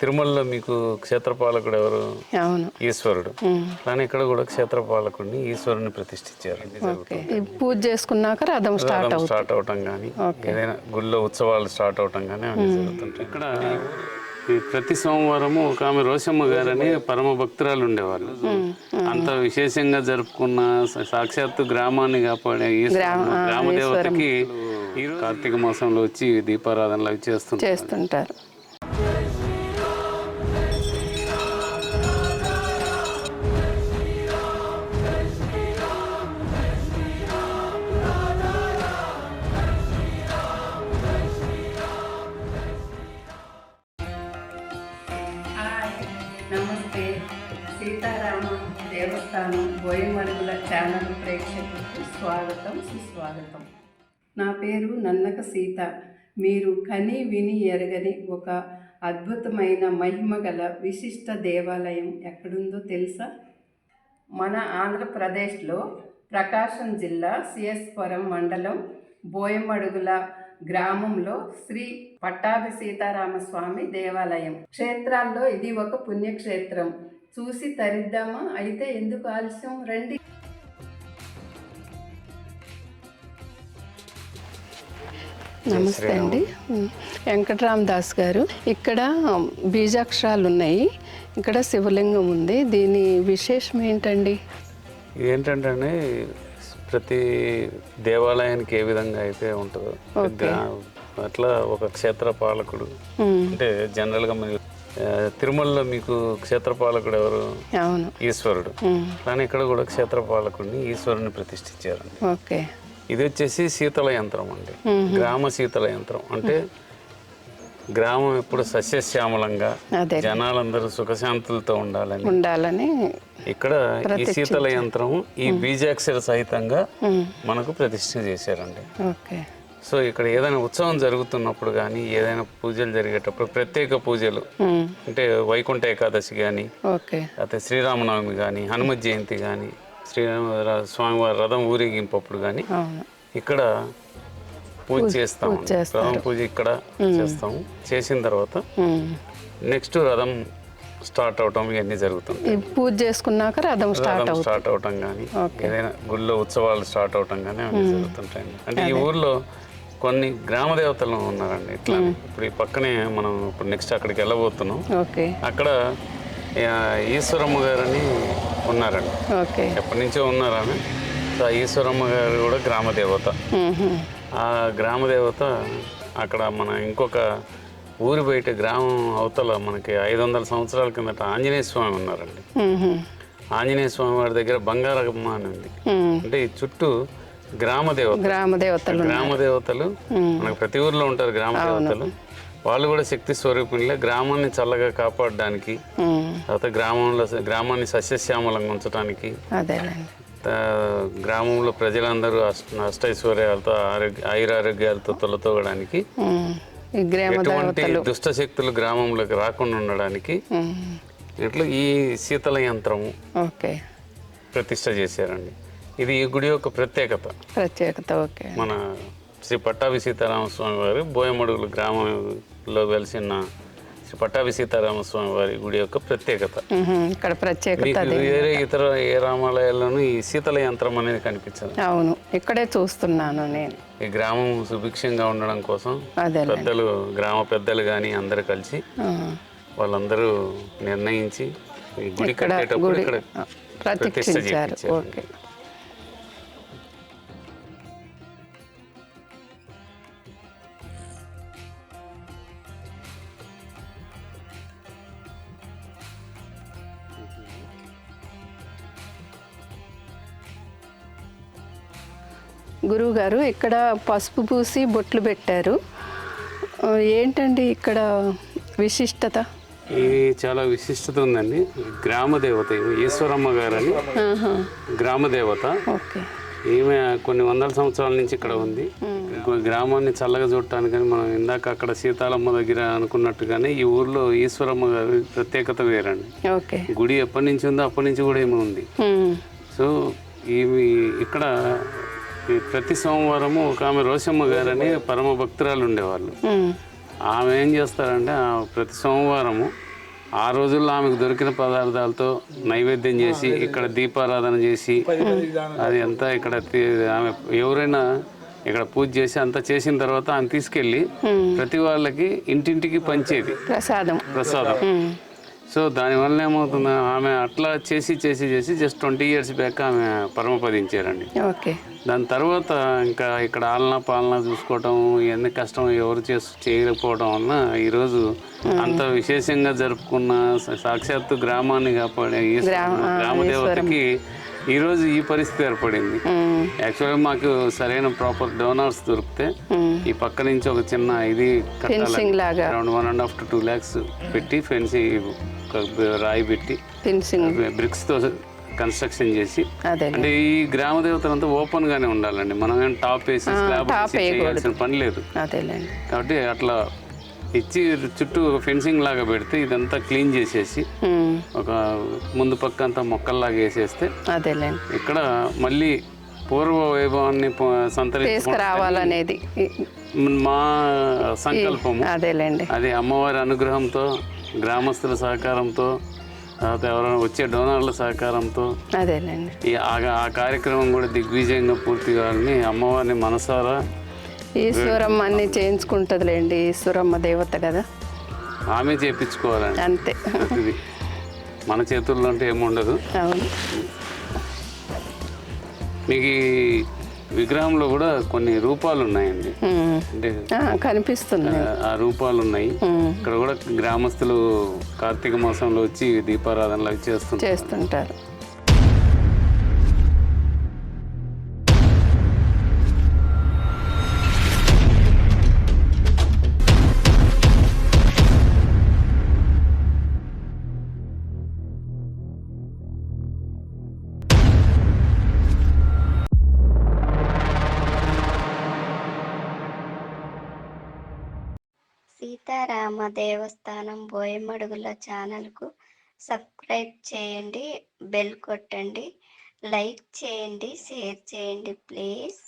తిరుమలలో మీకు క్షేత్రపాలకుడు ఎవరు? అవును. ఈశ్వరుడు. కానీ ఇక్కడ కూడా క్షేత్రపాలకుడిని ఈశ్వరుని ప్రతిష్ఠించారు. పూజ చేసుకున్నాక రథం స్టార్ట్ స్టార్ట్ అవటం కానీ ఏదైనా గుళ్ళో ఉత్సవాలు స్టార్ట్ అవటం కానీ అవన్నీ జరుగుతుంటాయి. ఇక్కడ ప్రతి సోమవారము ఒక ఆమె రోషమ్మ గారని పరమ భక్తురాలు ఉండేవాళ్ళు. అంత విశేషంగా జరుపుకున్న సాక్షాత్తు గ్రామాన్ని కాపాడే ఈశ్వరుడు, గ్రామ దేవతకి ఈ రోజు కార్తీక మాసంలో వచ్చి దీపారాధనలు చేస్తుంటారు. దేవస్థానం బోయమడుగుల ఛానల్ ప్రేక్షకులకు స్వాగతం సుస్వాగతం. నా పేరు నన్నక సీత. మీరు కని విని ఎరగని ఒక అద్భుతమైన మహిమ గల విశిష్ట దేవాలయం ఎక్కడుందో తెలుసా? మన ఆంధ్రప్రదేశ్లో ప్రకాశం జిల్లా సిఎస్పురం మండలం బోయమడుగుల గ్రామంలో శ్రీ పట్టాభి సీతారామస్వామి దేవాలయం. క్షేత్రాల్లో ఇది ఒక పుణ్యక్షేత్రం. చూసి తరిద్దామా? అయితే ఎందుకు ఆలస్యం? రండి. నమస్తే అండి. వెంకటరామ్ దాస్ గారు. ఇక్కడ బీజాక్షరాలు ఉన్నాయి ఇక్కడ శివలింగం ఉంది. దీని విశేషం ఏంటండి? ఏంటంటే అండి, ప్రతి దేవాలయానికి ఏ విధంగా అయితే ఉంటుందో అట్లా ఒక క్షేత్ర పాలకుడు. అంటే జనరల్గా మన ఆ, తిరుమలలో మీకు క్షేత్రపాలకుడు ఎవరు? అవును. ఈశ్వరుడు. కానీ ఇక్కడ కూడా క్షేత్రపాలకుడిని ఈశ్వరుని ప్రతిష్ఠించారండి ఓకే. ఇది వచ్చేసి శీతల యంత్రం అండి. గ్రామ శీతల యంత్రం. అంటే గ్రామం ఎప్పుడు సస్యశ్యామలంగా జనాలందరూ సుఖశాంతులతో ఉండాలని ఉండాలని ఇక్కడ ఈ శీతల యంత్రం ఈ బీజాక్షర సహితంగా మనకు ప్రతిష్ఠ చేశారండి. ఓకే. సో ఇక్కడ ఏదైనా ఉత్సవం జరుగుతున్నప్పుడు కానీ ఏదైనా పూజలు జరిగేటప్పుడు ప్రత్యేక పూజలు. అంటే వైకుంఠ ఏకాదశి కానీ అయితే శ్రీరామనవమి కానీ హనుమత్ జయంతి కానీ శ్రీరామ స్వామివారి రథం ఊరేగింపు అప్పుడు కానీ ఇక్కడ పూజ చేస్తాం. రథం పూజ ఇక్కడ చేస్తాము చేసిన తర్వాత. నెక్స్ట్ రథం స్టార్ట్ అవటం ఇవన్నీ జరుగుతుంది పూజ చేసుకున్నాక రథం స్టార్ట్ స్టార్ట్ అవటం కానీ ఏదైనా గుళ్ళో ఉత్సవాలు స్టార్ట్ అవటం కానీ అవన్నీ జరుగుతుంటాయండి. అంటే ఈ ఊర్లో కొన్ని గ్రామ దేవతలు ఉన్నారండి ఇట్లా. ఇప్పుడు ఈ పక్కనే మనం ఇప్పుడు నెక్స్ట్ అక్కడికి వెళ్ళబోతున్నాం. ఓకే. అక్కడ ఈశ్వరమ్మ గారని ఉన్నారండి. ఓకే. ఎప్పటి నుంచో ఉన్నారని సో ఆ ఈశ్వరమ్మ గారు కూడా గ్రామ దేవత. ఆ గ్రామ దేవత అక్కడ మన ఇంకొక ఊరి బయట గ్రామం అవతల మనకి ఐదు వందల సంవత్సరాల కిందట ఆంజనేయ స్వామి ఉన్నారండి. ఆంజనేయ స్వామి వారి దగ్గర బంగారమ్మ అని ఉంది. అంటే ఈ చుట్టూ గ్రామ దేవత గ్రామ దేవతలు గ్రామ దేవతలు మనకు ప్రతి ఊర్లో ఉంటారు గ్రామ దేవతలు వాళ్ళు కూడా శక్తి స్వరూపిణిలే. గ్రామాన్ని చల్లగా కాపాడడానికి. తర్వాత గ్రామంలో గ్రామాన్ని సస్యశ్యామలంగా ఉంచడానికి గ్రామంలో ప్రజలందరూ అష్ట అష్టైశ్వర్యాలతో ఆరోగ్య ఆయురారోగ్యాలతో తొలతోగడానికి ఎటువంటి దుష్ట శక్తులు గ్రామంలోకి రాకుండా ఉండడానికి. ఇట్లా ఈ శీతల యంత్రము ప్రతిష్ట చేశారండి. ఇది ఈ గుడి యొక్క ప్రత్యేకత. ప్రత్యేకత ఓకే. మన శ్రీ పట్టాభి సీతారామస్వామి వారి బోయమడుగులు గ్రామంలో వెలిసిన శ్రీ పట్టాభి సీతారామస్వామి వారి గుడి యొక్క ప్రత్యేకత. ఇక్కడ ప్రత్యేకత వేరే ఇతర ఏ రామాలయాల్లోనూ ఈ శీతల యంత్రం అనేది కనిపించదు. అవును ఇక్కడే చూస్తున్నాను నేను. ఈ గ్రామం సుభిక్షంగా ఉండడం కోసం పెద్దలు గ్రామ పెద్దలు కానీ అందరు కలిసి వాళ్ళందరూ నిర్ణయించి ఈ గుడి కట్టేటప్పుడు ఇక్కడ చేయించారు ఓకే. గురువుగారు ఇక్కడ పసుపు పూసి బొట్లు పెట్టారు. ఏంటండి ఇక్కడ విశిష్టత? ఇది చాలా విశిష్టత ఉందండి. గ్రామ దేవత ఈశ్వరమ్మ గారని. గ్రామ దేవత. ఓకే. ఈమె కొన్ని వందల సంవత్సరాల నుంచి ఇక్కడ ఉంది. గ్రామాన్ని చల్లగా చూడటానికి మనం ఇందాక అక్కడ సీతాలమ్మ దగ్గర అనుకున్నట్టుగానే ఈ ఊర్లో ఈశ్వరమ్మ గారి ప్రత్యేకత వేరండి. ఓకే. గుడి ఎప్పటి నుంచి ఉందో అప్పటి నుంచి కూడా ఏమి ఉంది. సో ఈమె ఇక్కడ ఈ ప్రతి సోమవారము ఒక ఆమె రోషమ్మ గారని పరమ భక్తురాలు ఉండేవాళ్ళు. ఆమె ఏం చేస్తారంటే ప్రతి సోమవారము ఆ రోజుల్లో ఆమెకు దొరికిన పదార్థాలతో నైవేద్యం చేసి ఇక్కడ దీపారాధన చేసి అది అంతా ఇక్కడ ఆమె ఎవరైనా ఇక్కడ పూజ చేసి అంతా చేసిన తర్వాత ఆమె తీసుకెళ్ళి ప్రతి వాళ్ళకి ఇంటింటికి పంచేది. ప్రసాదం. ప్రసాదం. సో దానివల్ల ఏమవుతుంది ఆమె అట్లా చేసి చేసి చేసి జస్ట్ ట్వంటీ ఇయర్స్ బ్యాక్ ఆమె పరమపదించారండి ఓకే. దాని తర్వాత ఇంకా ఇక్కడ ఆలన పాలన చూసుకోవటం ఇవన్నీ కష్టం ఎవరు చేసి చేయకపోవడం వలన ఈరోజు అంత విశేషంగా జరుపుకున్న సాక్షాత్తు గ్రామాన్ని కాపాడే ఈశ్వర- గ్రామ దేవతకి ఈరోజు ఈ పరిస్థితి ఏర్పడింది. యాక్చువల్గా మాకు సరైన ప్రాపర్ డోనర్స్ దొరికితే. ఈ పక్క నుంచి ఒక చిన్న ఇది లాగా. Around one and half to two lakhs పెట్టి ఫెన్సింగ్ రాయి పెట్టి ఫినిషింగ్ బ్రిక్స్తో కన్స్ట్రక్షన్ చేసి అంటే ఈ గ్రామ దేవతలంతా ఓపెన్ గానే ఉండాలండి. మనం ఏం టాప్ వేసి స్లాబ్ చేయాల్సిన పని లేదు. కాబట్టి అట్లా ఇచ్చి చుట్టూ ఫెన్సింగ్ లాగా పెడితే ఇదంతా క్లీన్ చేసేసి ఒక ముందు పక్క అంతా మొక్కల్లాగా వేసేస్తే ఇక్కడ మళ్ళీ పూర్వ వైభవాన్ని పొ- సంతరించుకో తీసుకురావాలనేది. మా సంకల్పము. అదేలేండి. అది అమ్మవారి అనుగ్రహంతో గ్రామస్తుల సహకారంతో తర్వాత ఎవరైనా వచ్చే డోనర్ల సహకారంతో అదేలేండి ఈ ఆ కార్యక్రమం కూడా దిగ్విజయంగా పూర్తి కావాలని అమ్మవారిని మనసారా ఈశ్వరమ్మ అన్ని చేయించుకుంటుందిలేండి ఈశ్వరమ్మ దేవత కదా. ఆమె చేపించుకోవాలండి. అంతే. మన చేతుల్లో అంటే ఏముండదు. అవును. మీకు విగ్రహంలో కూడా కొన్ని రూపాలు ఉన్నాయండి. అంటే ఆ, కనిపిస్తుంది ఆ- రూపాలు ఉన్నాయి. ఇక్కడ కూడా గ్రామస్తులు కార్తీక మాసంలో వచ్చి దీపారాధనలు చేస్తుంటారు. చేస్తుంటారు. సీతారామ దేవస్థానం బోయమడుగుల ఛానల్కు సబ్స్క్రైబ్ చేయండి బెల్ కొట్టండి లైక్ చేయండి షేర్ చేయండి ప్లీజ్.